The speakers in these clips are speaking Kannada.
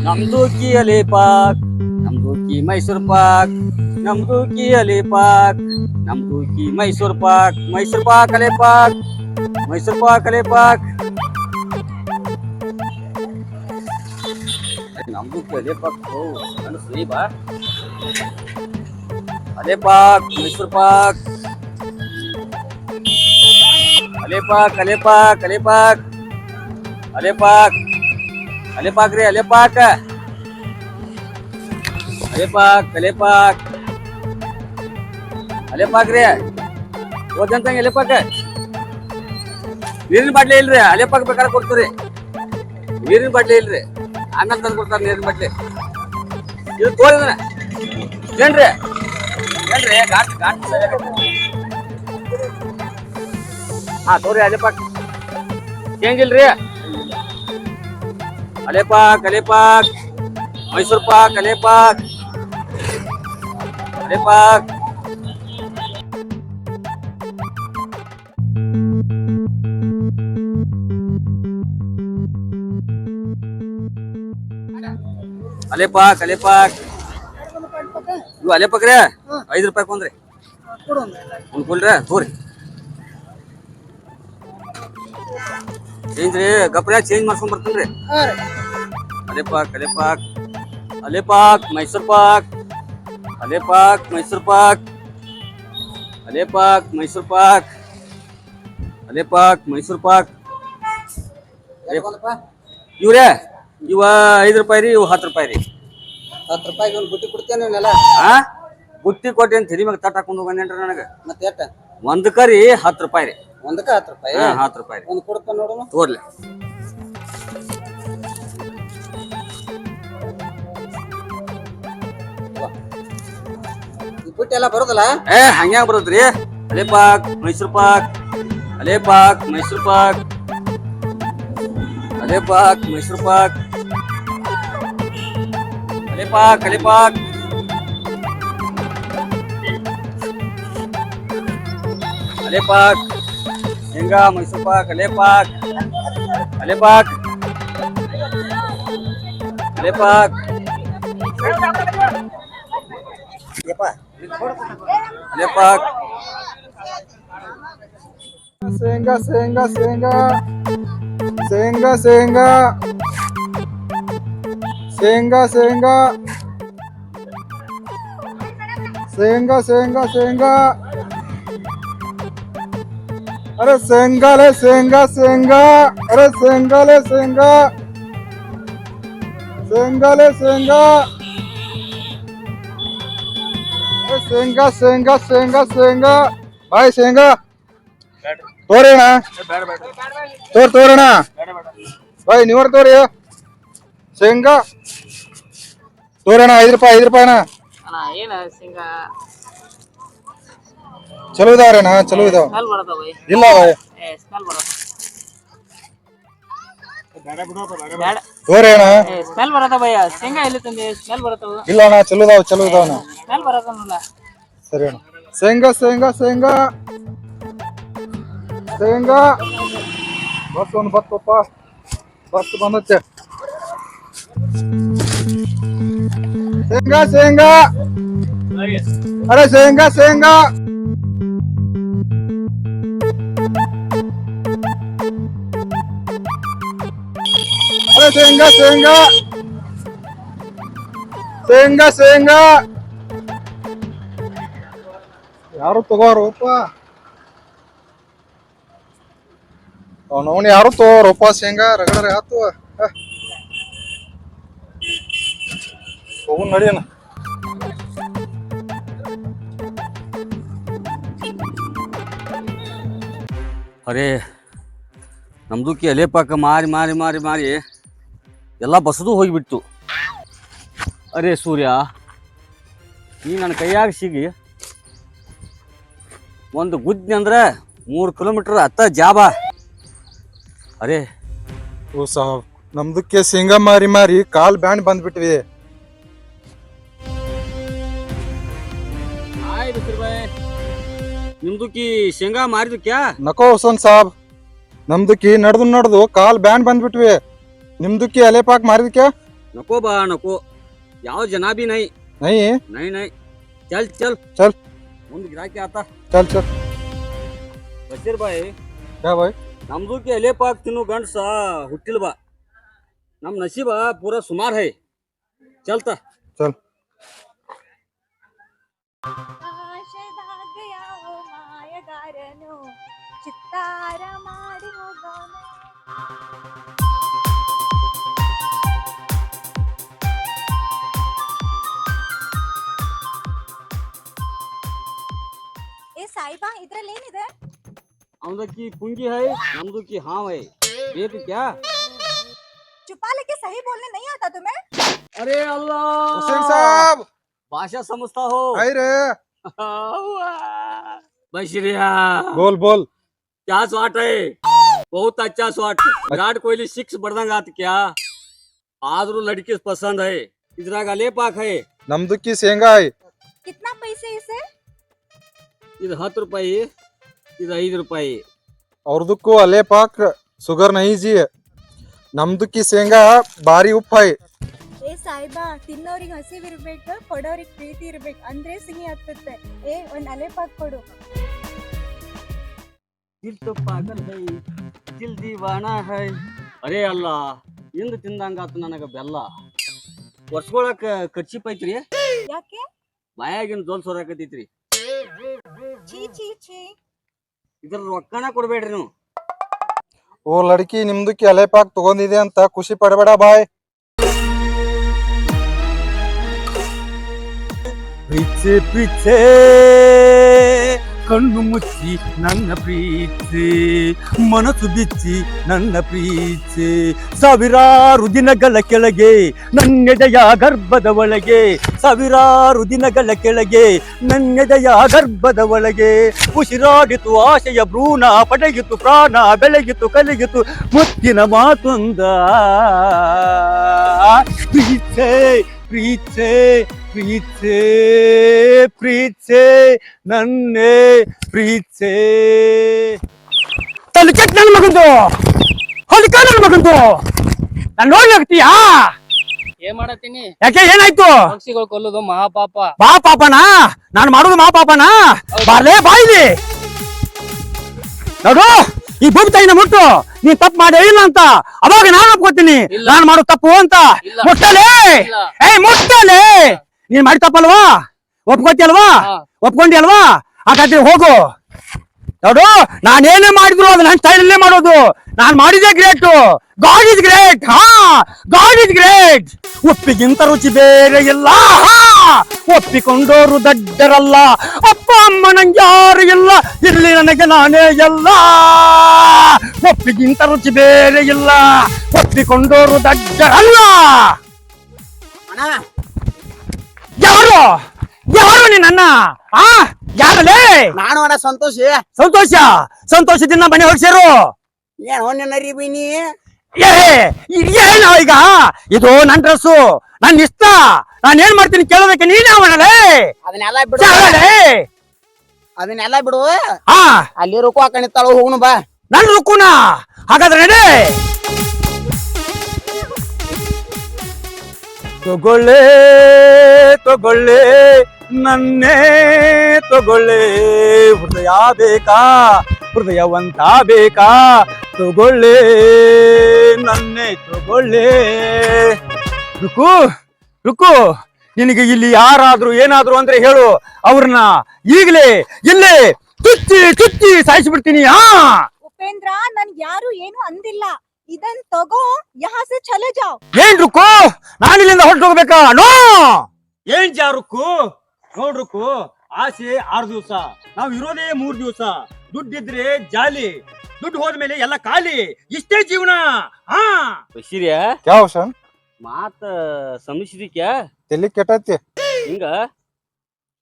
ನಮ್ದು ಕಿ ಅಲಿ ಪಾಕ್ ನಮ್ದು ಕಿ ಮೈಸೂರ್ ಪಾಕ್ ನಮ್ದು ಕಿ ಅಲಿ ಪಾಕ್ ನಮ್ದು ಕಿ ಮೈಸೂರ್ ಪಾಕ್ ಮೈಸೂರ್ ಪಾಕ್ ಅಲೆ ಪಾಕ್ ಮೈಸೂರ್ ಪಾಕ್ ಅಲೆ ಪಾಕ್ ನಮ್ದು ಕಿ ಅಲೆ ಪಾಕ್ ಓ ನನ್ನ ಸರಿ ಬಾ ಅಲೆ ಪಾಕ್ ಮೈಸೂರ್ ಪಾಕ್ ಅಲೆ ಪಾಕ್ ಅಲೆ ಪಾಕ್ ಅಲೆ ಪಾಕ್ ಅಲೆ ಪಾಕ್ ಅಲೆ ಪಾಕ್ ರೀ ಅಲೆ ಅಲೆಪಾಕ್ ಅಲೆ ಪಾಕ್ ಅಲೆ ಪಾಕ್ ಅಲೆ ರೀ ನೀರಿನ ಬಾಟ್ಲಿ ಇಲ್ರಿ ಅಲೆ ಪಾಕ್ ಬೇಕಾದ್ರೆ ಕೊಡ್ತೀರಿ ನೀರಿನ ಬಾಟ್ಲಿ ಇಲ್ರಿ. ಆಮೇಲೆ ತಂದು ಕೊಡ್ತಾರೆ ನೀರಿನ ಬಾಟ್ಲಿ. ಇದು ತೋರಿದ್ರೆ ಏನ್ರಿ? ಏನ್ರಿ? ಗಾಟ್ ಗಾಟ್ ಹಾ, ತೋರಿ ಅಲೆ ಪಾಕ್ अलेपाक अलेपाक मैसूर पाक अलेपाक अलेपाक अले पाक अले पाक अले पकड़ रुपये रे ಚೇಂಜ್ ರೀ ಗಪ್ರ ಚೇಂಜ್ ಮಾಡ್ಕೊಂಡ್ ಬರ್ತೀನಿ ಅಲೆ ಪಾಕ್ ಅಲೆ ಪಾಕ್ ಅಲೆ ಪಾಕ್ ಮೈಸೂರ್ ಪಾಕ್ ಅಲೆ ಪಾಕ್ ಮೈಸೂರ್ ಪಾಕ್ ಅಲೆ ಪಾಕ್ ಮೈಸೂರ್ ಪಾಕ್ ಅಲೆ ಪಾಕ್ ಮೈಸೂರ್ ಪಾಕ್. ಇವ್ರೇ ಇವ ಐದು ರೂಪಾಯಿ ರೀ ಇವು ಹತ್ತು ರೂಪಾಯಿ ರೀ. ಹತ್ತು ರೂಪಾಯಿಗೆ ಒಂದು ಬುಟ್ಟಿ ಕೊಡ್ತೇನೆ ನೆಲ. ಬುಟ್ಟಿ ಕೊಟ್ಟೆ ಅಂತ ಹಿರಿ ಮ್ಯಾಗ ತಟ್ ಹಾಕೊಂಡು ಹೋಗಂದೇನ್ರಿ ನನಗೆ? ಮತ್ತೆ ಎಷ್ಟ ಒಂದು ಕರಿ ಹತ್ತು ರೂಪಾಯಿ ರೀ. ಒಂದಕ್ಕ ಹತ್ತು ರೂಪಾಯಿ. ಹಾ ಹತ್ತು ರೂಪಾಯಿ ರೀ. ಒಂದು ಕೊಡ್ತಾನೆ ನೋಡೋಣ ತೋರ್ಲಿ. ಈ ಬುಟ್ಟಿ ಎಲ್ಲ ಬರೋದಲ್ಲ? ಏ ಹಂಗ್ಯಾಂಗ ಬರುತ್ತ್ರಿ ಅಲೆ ಪಾಕ್ ಮೈಸೂರ್ ಪಾಕ್. ಅಲೆ ಪಾಕ್ ಮೈಸೂರ್ ಪಾಕ್. ಅಲೆ ಪಾಕ್ ಮೈಸೂರ್ ಪಾಕ್. ಅಲೆ ಪಾಕ್ ಅಲೆ ಪಾಕ್. ಅಲೆ ಪಾಕ್. ಶೇಂಗಾ ಮೈಸೂರ್ ಪಾಕ್ ಅಲೆ ಪಾಕ್ ಅಲೆ ಪಾಕ್ ಅಲೆ ಪಾಕ್ ಯಪ್ಪ ಅಲೆ ಪಾಕ್ ಶೇಂಗಾ ಶೇಂಗಾ ಶೇಂಗಾ. ಶೇಂಗಾ ಶೇಂಗಾ. ಶೇಂಗಾ ಶೇಂಗಾ. ಶೇಂಗಾ ಶೇಂಗಾ ಶೇಂಗಾ. अरे सेंगा ले सेंगा सेंगा अरे सेंगा ले सेंगा सेंगा ले सेंगा अरे सेंगा सेंगा सेंगा सेंगा भाई सेंगा ತೋರೇಣ ತೋರ್ ತೋರಣ ಬಾಯ್ ನೀವರ್ ತೋರಿ ಶೇಂಗಾ ತೋರಣ ಐದು ರೂಪಾಯಿ ಐದು ರೂಪಾಯಿನ ಚಲೋ ಇದಾವ್ರಣ್ಣ ಚಲೋ ಇದಾವ. ಇಲ್ಲ ಏ ಸ್ಮೆಲ್ ಬರತ್ತ ಭಯ ಶೇಂಗಾ ಎಲ್ಲಿ ತಂದೆ? ಸ್ಮೆಲ್ ಬರತ್ತವ ಇಲ್ಲ ಅಣ್ಣ ಚಲೋ ಇದಾವ ಚಲೋ ಸ್ಮೆಲ್ ಬರತ್ತಲ್ಲ ಸರಿ ಅಣ್ಣ. ಶೇಂಗಾ ಶೇಂಗಾ ಶೇಂಗಾ. ಶೇಂಗಾ. ಬಸ್ ಒಂದು ಬಸ್ ಬಂದತ್ತೆ ಶೇಂಗಾ ಶೇಂಗಾ. ಅರೆ ಶೇಂಗಾ ಶೇಂಗಾ. ಶೇಂಗಾ ಸೇಂಗಾ ಶೇಂಗಾ ಸೇಂಗಾ ಯಾರು ತಗೋರಪ್ಪ ಅವನವನ್ ಯಾರು ತಗೋರಪ್ಪ ಶೇಂಗಾ? ರಗಡರೆ ಆತು. ಹೋಗು ನಡಿಯನ ಅರೇ, ನಮ್ದುಕ್ಕೆ ಎಲೆ ಪಾಕ ಮಾರಿ ಮಾರಿ ಮಾರಿ ಮಾರಿ. ಎಲ್ಲ ಬಸದು ಹೋಗಿಬಿಟ್ಟು ಅರೇ ಸೂರ್ಯ ನೀ ನನ್ನ ಕೈಯಾಗ ಸಿಗಿ. ಒಂದು ಗುದ್ದಿ ಅಂದ್ರೆ ಮೂರು ಕಿಲೋಮೀಟರ್ ಅತ್ತ ಜಾಬ ಅರೇ. ಓ ಸಾಬ್ ನಮ್ದಕ್ಕೆ ಶೇಂಗಾ ಮಾರಿ ಮಾರಿ ಕಾಲ್ ಬ್ಯಾಂಡ್ ಬಂದ್ಬಿಟ್ವಿ. ಆಯ್ ನಿಮ್ದುಕ್ಕಿ ಶೇಂಗಾ ಮಾರಿದು ಕ್ಯಾ ನಕೋ ಹುಸನ್ ಸಾಬ್ ನಮ್ದಕ್ಕಿ ನಡೆದು ನಡ್ದು ಕಾಲ್ ಬ್ಯಾಂಡ್ ಬಂದ್ಬಿಟ್ವಿ. ನಿಮ್ದಕ್ಕಿ ಎಲೆ ಪಾಕ್ ಮಾರಿದಕ್ಕೆ नको बा नको ಯಾವ ಜನ ಬಿ ನೈ नहीं ನೈ ನೈ ಚಲ್ ಚಲ್ चल ಮುಂದ್ ಗಿರಾಕಿ ಆತ चल चल ಬಶೀರ್ ಬಾಯ್ क्या भाई ನಮ್ದುಕ್ಕೆ ಎಲೆ ಪಾಕ್ ತಿನ್ನು ಗಂಡ್ಸ ಹುಟ್ಟಿಲ್ ಬಾ ನಮ್ ನಸೀಬ ಪೂರಾ ಸುಮಾರ್ ಹೈ ಚಲ್ತಾ चल ಆಶೆದಾಗ ಯಾವ ಮಾಯಗಾರನು ಚಿತ್ತಾರ ಮಾಡಿ ಹೋಗೋನು ಇದ್ರಲ್ಲಿ ಏನಿದೆ ಅವನದಕ್ಕಿ ಪುಂಗಿ ಹೈ ನಮ್ದಕ್ಕಿ ಹಾವ್ ಬೇಕು ಕ್ಯಾ सही बोलने नहीं आता तुम्हें? अरे अल्लाह! साहब! भाषा समझता हो। अरे बोल बोल। क्या स्वाट है? बहुत अच्छा स्वाट अच्छा। विराट कोहली सिक्स बड़दंगात क्या? ಆದ್ರೂ ಲಡ್ಕಿ ಪಸಂದ್ ಹೈ ಇದ್ರಾಗ ಅಲೇಪಾಕ್ ಹೈ ನಮ್ದಕ್ಕಿ ಶೇಂಗಾ ಹೈ ಕಿತ್ನಾ ಪೈಸೆ ಇಸೆ ಇದು ಹತ್ತು ರೂಪಾಯಿ ಇದು ಐದು ರೂಪಾಯಿ. ಅವ್ರದಕ್ಕೂ ಅಲೆ ಪಾಕ್ ಸುಗರ್ ನೈಜಿ ನಮ್ದಕ್ಕಿ ಶೇಂಗಾ ಭಾರಿ ಉಪ್ಪಾಯಿ. ಏ ಸಾಯ್ಬಾ ತಿನ್ನೋರಿಗೆ ಹಸಿವಿರ್ಬೇಕು ಕೊಡೋರಿಗೆ ಪ್ರೀತಿ ಇರ್ಬೇಕು ಅಂದ್ರೆ ಸಿಹಿ ಹತ್ತುತ್ತೆ ಏ ಒಂದ್ ಅಲೆ ಪಾಕ್ ಕೊಡು. ದಿಲ್ ತೋ ಪಾಗಲ್ ಹೈ ದಿಲ್ ದೀವಾನ ಹೈ. ಅರೇ ಅಲ್ಲ ಇಂದು ತಿಂದಂಗಾತು ನನಗ ಬೆಲ್ಲ. ವರ್ಷಗೊಳಕ ಖರ್ಚಿಪ್ ಐತ್ರಿ. ಯಾಕೆ? ಮಾಯಾಗಿನ ಜೋಲ್ ಛೀ ಛೀ ಇದ್ರ ರೊಕ್ಕನ ಕೊಡ್ಬೇಡ್ರಿ ನೀವು. ಓ ಲಡ್ಕಿ ನಿಮ್ದಕ್ಕಿ ಕೆಲೆ ಪಾಕ್ ತಗೊಂಡಿದೆ ಅಂತ ಖುಷಿ ಪಡಬೇಡ ಬಾಯ್. ಪಿಚ್ಚೆ ಪ್ರೀತಿ ಕಣ್ಣು ಮುಚ್ಚಿ ನನ್ನ ಪ್ರೀತಿ, ಮನಸ್ಸು ಬಿಚ್ಚಿ ನನ್ನ ಪ್ರೀತಿ. ಸಾವಿರಾರು ದಿನಗಳ ಕೆಳಗೆ ನನ್ನೆದೆಯ ಗರ್ಭದ ಒಳಗೆ, ಸಾವಿರಾರು ದಿನಗಳ ಕೆಳಗೆ ನನ್ನೆದೆಯ ಗರ್ಭದ ಒಳಗೆ. ಉಸಿರಾಡಿತು ಆಶಯ ಭ್ರೂಣ ಪಡೆಯಿತು, ಪ್ರಾಣ ಬೆಳಗಿತು ಕಲಗಿತು ಮುತ್ತಿನ ಮಾತೊಂದ. ಪ್ರೀತೆ ಪ್ರೀತೆ ಪ್ರೀತೆ ಪ್ರೀತೆ ನನ್ನೇ ಪ್ರೀತೆ ತಲುಕೆಟ್ ನನ್ನ ಮಗಂದು. ಹೊಲಿಕ ನನ್ನ ಮಗಂದು. ನಾನು ನೋಡಿ ಹೋಗ್ತೀಯಾ ಏನ್ ಮಾಡತ್ತೀನಿ? ಯಾಕೆ ಏನಾಯ್ತು? ಪಕ್ಷಿಗಳು ಕೊಲ್ಲುದು ಮಹಾಪಾಪ. ಬಾ ಪಾಪನ? ನಾನು ಮಾಡೋದು ಮಾ ಬರ್ಲೇ ಬಾರ್ಲೇ ಬಾಯಿಲಿ. ನೋಡು ಈ ಭೂಮಿ ತಾಯಿನ ಮುಟ್ಟು. ನೀನ್ ತಪ್ಪು ಮಾಡೇ ಇಲ್ಲ ಅಂತ. ಅವಾಗ ನಾನು ಒಪ್ಕೋತೀನಿ. ನಾನು ಮಾಡೋ ತಪ್ಪು ಅಂತ. ಮುಟ್ಟಲೇ. ಏಯ್ ಮುಟ್ಟಲೆ. ನೀನ್ ಮಾಡಿ ತಪ್ಪಲ್ವಾ? ಒಪ್ಕೋತಿಯಲ್ವಾ ಹಾ. ಒಪ್ಕೊಂಡಿ ಅಲ್ವಾ? ಹಾಗಾದ್ರೆ ಹೋಗು. ನೋಡು ನಾನೇನೇ ಮಾಡಿದ್ರು ಅದು ನನ್ನ ಸ್ಟೈಲಲ್ಲೇ ಮಾಡೋದು. ನಾನು ಮಾಡಿದೆ ಗ್ರೇಟ್ ಗಾಡ್ ಇಸ್ ಗ್ರೇಟ್ ಹಾ ಗಾಡ್ ಇಸ್ ಗ್ರೇಟ್ ಒಪ್ಪಿಗಿಂತ ರುಚಿ ಬೇರೆ ಇಲ್ಲ. ಹಾ ಒಪ್ಪಿಕೊಂಡೋರು ದಡ್ಡರಲ್ಲ. ಅಪ್ಪ ಅಮ್ಮ ನಂಗೆ ಯಾರು ಇಲ್ಲ. ಇಲ್ಲಿ ನನಗೆ ನಾನೇ ಎಲ್ಲ. ಒಪ್ಪಿಗಿಂತ ರುಚಿ ಬೇರೆ ಇಲ್ಲ. ಒಪ್ಪಿಕೊಂಡೋರು ದಡ್ಡರಲ್ಲ. ಯಾರು? ಯಾರು ನೀನನ್ನ ಆ? ಯಾರಲೇ ನಾನು ಅಣ್ಣ ಸಂತೋಷ. ಸಂತೋಷ? ಸಂತೋಷದಿಂದ ಮನೆ ಹೋಗಿ ಏನು ನಿನ್ನ ಬೀನಿ ಏ ಏನು ಈಗ? ಇದು ನನ್ ಡ್ರೆಸ್ಸು ನನ್ ಇಷ್ಟ. ನಾನ್ ಏನ್ ಮಾಡ್ತೀನಿ ಕೇಳೋದಕ್ಕೆ ನೀನೇ ಅವನಲೇ ಅದನ್ನೆಲ್ಲ ಬಿಡು. ಅದನ್ನೆಲ್ಲ ಬಿಡು. ಹಾ ಅಲ್ಲಿ ರುಕು ಹಾಕೊಂಡಿತ್ತಾಳ ಹೋಗ್ನು ಬಾ. ನನ್ ರುಕ್ಕುನ ಹಾಗಾದ್ರೆ ನಡೆ. ತಗೊಳ್ಳೆ ತಗೊಳ್ಳೆ, ನನ್ನೇ ತಗೊಳ್ಳೆ. ಹೃದಯ ಬೇಕಾ, ಹೃದಯವಂತ ಬೇಕಾ? ತಗೊಳ್ಳೆ, ನನ್ನೇ ತಗೊಳ್ಳೆ. ರುಕು ರುಕು, ನಿನಗೆ ಇಲ್ಲಿ ಯಾರಾದ್ರೂ ಏನಾದ್ರು ಅಂದ್ರೆ ಹೇಳು. ಅವ್ರನ್ನ ಈಗಲೇ, ಇಲ್ಲೇ ಚುಚ್ಚಿ ಚುಚ್ಚಿ ಸಾಯಿಸ್ಬಿಡ್ತೀನಿ, ಹಾ? ಉಪೇಂದ್ರ ಯಾರು ಏನು ಅಂದಿಲ್ಲ. ಇದನ್ ತಗೋ ಯಹಾಸೆ ಚಲೆ ಜಾವ್. ಏನ್ ರುಕ್ಕು? ನಾನು ಇಲ್ಲಿಂದ ಹೊರಟು ಹೋಗ್ಬೇಕಾ? ನೋ! ಏನ್ ಜಾ ರುಕು ನೋಡ್ ರುಕ್ಕು ಆಸೆ ಆರು ದಿವಸ. ನಾವ್ ಇರೋದೇ ಮೂರ್ ದಿವಸ. ದುಡ್ಡಿದ್ರೆ ಜಾಲಿ. ದುಡ್ಡು ಹೋದ್ಮೇಲೆ ಎಲ್ಲ ಖಾಲಿ. ಇಷ್ಟೇ ಜೀವನ. ಹಾ. ಬಶೀರ್ಯ? ಮಾತ ಸಮಸ್ಯೆ ತಲೆ ಕೆಟ್ಟೈತಿ. ಹಿಂಗ?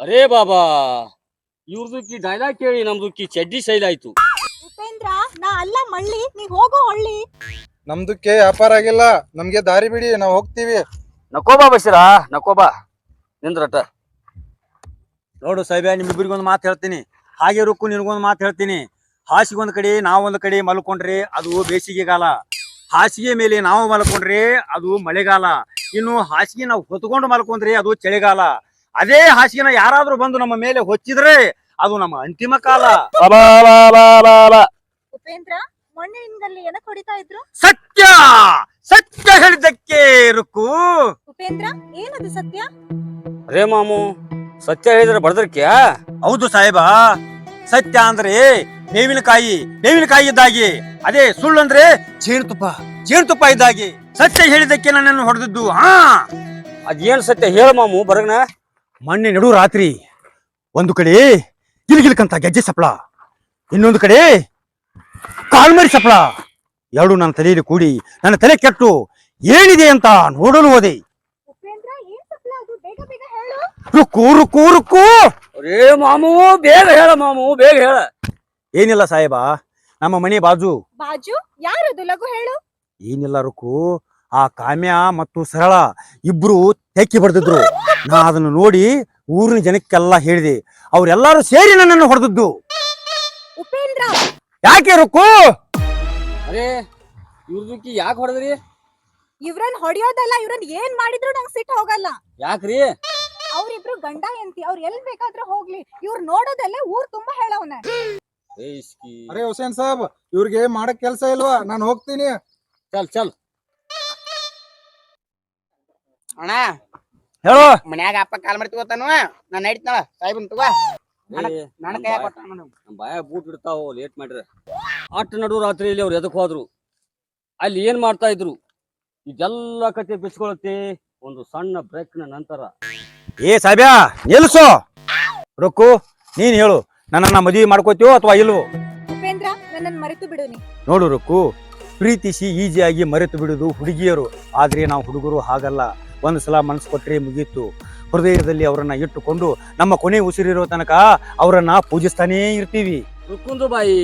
ಅರೇ ಬಾಬಾ ಇವ್ರದಕ್ಕಿ ಡೈಲಾಗ್ ಕೇಳಿ ನಮ್ದಕ್ಕಿ ಚಡ್ಡಿ ಸೈಲ್ ಆಯ್ತು. ಉಪೇಂದ್ರ ನಾ ಅಲ್ಲ ಮಳ್ಳಿ ನೀ ಹೋಗೋ ಹಳ್ಳಿ. ನಮ್ದಕ್ಕೆ ವ್ಯಾಪಾರ ಆಗಿಲ್ಲ ನಮ್ಗೆ ದಾರಿ ಬಿಡಿ ನಾವ್ ಹೋಗ್ತೀವಿ. ನಕೋಬಾ ಬಸಿರ ನಕೋಬಾ ನಿಂದ್ರಟ. ನೋಡು ಸಾಹೇಬ ನಿಮ್ಮಿಬ್ಬರಿಗೊಂದು ಮಾತು ಹೇಳ್ತೀನಿ. ಹಾಗೆ ರುಕ್ಕು ನಿನಗೊಂದು ಮಾತು ಹೇಳ್ತೀನಿ. ಹಾಸಿಗೊಂದು ಕಡೆ ನಾವೊಂದು ಕಡೆ ಮಲ್ಕೊಂಡ್ರಿ ಅದು ಬೇಸಿಗೆಗಾಲ ಹಾಸಿಗೆ ಮೇಲೆ ನಾವು ಮಲ್ಕೊಂಡ್ರಿ ಅದು ಮಳೆಗಾಲ. ಇನ್ನು ಹಾಸಿಗೆ ನಾವು ಹೊತ್ಕೊಂಡು ಮಲ್ಕೊಂಡ್ರಿ ಅದು ಚಳಿಗಾಲ. ಅದೇ ಹಾಸಿಗೆನ ಯಾರಾದ್ರೂ ಬಂದು ನಮ್ಮ ಮೇಲೆ ಹೊಚ್ಚಿದ್ರೆ ಅದು ನಮ್ಮ ಅಂತಿಮ ಕಾಲ. ಉಪೇಂದ್ರ ಮೊನ್ನೆ ನಿನ್ಗಲ್ಲಿ ಏನಕ್ ಹೊಡಿತಾ ಇದ್ರು? ಸತ್ಯ! ಸತ್ಯ ಹೇಳಿದ್ದಕ್ಕೆ ರುಕ್ಕು ಉಪೇಂದ್ರ ಏನದು ಸತ್ಯ? ಅರೇ ಮಾಮು ಸತ್ಯ ಹೇಳಿದ್ರೆ ಬಡದ್ರಕ್ಯಾ? ಹೌದು ಸಾಹೇಬ. ಸತ್ಯ ಅಂದ್ರೆ ಬೇವಿನಕಾಯಿ ಬೇವಿನಕಾಯಿ ಇದ್ದಾಗಿ. ಅದೇ ಸುಳ್ಳು ಅಂದ್ರೆ ಜೇನುತುಪ್ಪ ಜೇನುತುಪ್ಪ ಇದ್ದಾಗಿ. ಸತ್ಯ ಹೇಳಿದಕ್ಕೆ ನನ್ನನ್ನು ಹೊಡೆದಿದ್ದು ಹಾ? ಅದೇನ್ ಸತ್ಯ ಹೇಳ ಮಾಮು ಬರಗ್ನ ಮೊನ್ನೆ ನಡು ರಾತ್ರಿ ಒಂದು ಕಡೆ ಗಿಲ್ಗಿಲ್ಕಂತ ಗೆಜ್ಜೆ ಸಪ್ಳ. ಇನ್ನೊಂದು ಕಡೆ ಕಾಲ್ಮರಿ ಸಪ್ಳ. ಎರಡು ನನ್ನ ತಲೆಯಲ್ಲಿ ಕೂಡಿ ನನ್ನ ತಲೆ ಕೆಟ್ಟು ಏನಿದೆ ಅಂತ ನೋಡಲು ಹೋದೆ. ರುಕ್ಕು ರುಕ್ಕು ರುಕ್ಕು. ಅರೇ ಮಾಮೂ ಬೇಗ ಹೇಳ ಮಾಮೂ ಬೇಗ ಹೇಳ. ಏನಿಲ್ಲ ಸಾಹೇಬ ನಮ್ಮ ಮನೆ ಬಾಜು. ಬಾಜು? ಯಾರದು ಲಘು ಹೇಳು. ಏನಿಲ್ಲ ರುಕ್ಕು. ಆ ಕಾಮ್ಯ ಮತ್ತು ಸರಳ ಇಬ್ರು ತೆಕ್ಕಿ ಬಡ್ದಿದ್ರು. ನಾ ಅದನ್ನು ನೋಡಿ ಊರಿನ ಜನಕ್ಕೆಲ್ಲ ಹೇಳಿದೆ ಅವರೆಲ್ಲರೂ ಸೇರಿ ನನ್ನನ್ನು ಹೊಡೆದದ್ದು. ಉಪೇಂದ್ರ! ಯಾಕೆ ರುಕ್ಕು? ಅರೇ ಇವ್ರದಕ್ಕೆ ಯಾಕೆ ಹೊಡೆದ್ರಿ? ಇವ್ರನ್ ಹೊಡಿಯೋದಲ್ಲ ಇವ್ರನ್ ಏನ್ ಮಾಡಿದ್ರು ನಂಗ್ ಸಿಟ್ಟು ಹೋಗಲ್ಲ. ಯಾಕ್ರಿ? ಅವ್ರಿಬ್ರು ಗಂಡ ಎಂತಿ ಅವ್ರ ಎಲ್ ಬೇಕಾದ್ರೂ ಹೋಗ್ಲಿ. ಇವ್ರು ನೋಡೋದಲ್ಲೇ ಊರ್ ತುಂಬಾ ಹೇಳವನ. ಏ ಇಸ್ಕಿ. ಅರೆ ಹುಸೇನ್ ಸಾಬ್ ಇವ್ರಿಗೆ ಮಾಡಕ್ ಕೆಲ್ಸ ಇಲ್ವಾ? ನಾನು ಹೋಗ್ತೀನಿ. ಚಲ್ ಚಲ್. ಅಣ್ಣ ಹೇಳು. ಮನ್ಯಾಗ ಅಪ್ಪ ಕಾಲ್ ಮಾಡಿ ತಗೋತಾನು ನಾನ್ ನಡೀತಾಳ ಸಾಹೇಬನ್ ತಗೋ. ನನ್ನ ಕೊಟ್ಟ ಬೂಟ್ ಇಡ್ತಾವ ಲೇಟ್ ಮಾಡ್ರೆ. ಅಟ್ ನಡು ರಾತ್ರಿಯಲ್ಲಿ ಅವ್ರು ಎದಕ್ ಹೋದ್ರು? ಅಲ್ಲಿ ಏನ್ ಮಾಡ್ತಾ ಇದ್ರು? ಇದೆಲ್ಲ ಕತೆ ಬಿಚ್ಕೊಳತ್ತೆ ಒಂದು ಸಣ್ಣ ಬ್ರೇಕ್ನ ನಂತರ. ಏ ಸಾಬ್ಯಾ ನಿಲ್ಸೋ. ರೊಕ್ಕು ನೀನ್ ಹೇಳು. ನನ್ನನ್ನ ಮದುವೆ ಮಾಡ್ಕೋತೀವೋ ಅಥವಾ ಇಲ್ವೋ? ಉಪೇಂದ್ರ ನನ್ನನ್ ಮರೆತು ಬಿಡು ನೀ. ನೋಡು ರೊಕ್ಕು ಪ್ರೀತಿಸಿ ಈಜಿಯಾಗಿ ಮರೆತು ಬಿಡುದು ಹುಡುಗಿಯರು. ಆದ್ರೆ ನಾವು ಹುಡುಗರು ಹಾಗಲ್ಲ. ಒಂದು ಸಲ ಮನಸ್ಸು ಕೊಟ್ಟರೆ ಮುಗೀತು. ಹೃದಯದಲ್ಲಿ ಅವರನ್ನ ಇಟ್ಟುಕೊಂಡು ನಮ್ಮ ಕೊನೆ ಉಸಿರಿರೋ ತನಕ ಅವರನ್ನ ಪೂಜಿಸ್ತಾನೇ ಇರ್ತೀವಿ. ರುಕ್ಕುಂದು ಬಾಯಿ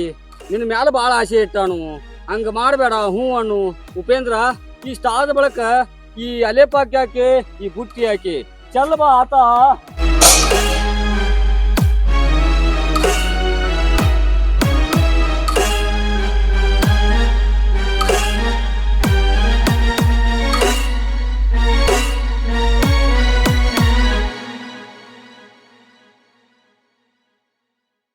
ನಿನ್ನ ಮ್ಯಾಲ ಬಹಳ ಆಸೆ ಇಟ್ಟಾನು. ಹಂಗ ಮಾಡಬೇಡ ಹ್ಞೂ ಅಣ್ಣು ಉಪೇಂದ್ರ, ಇಷ್ಟಾದ ಬಳಕ ಈ ಅಲೆಪಾಕಿ ಹಾಕಿ ಈ ಬುಟ್ಟಿ ಹಾಕಿ ಚಲ್ ಬಾ ಆತ.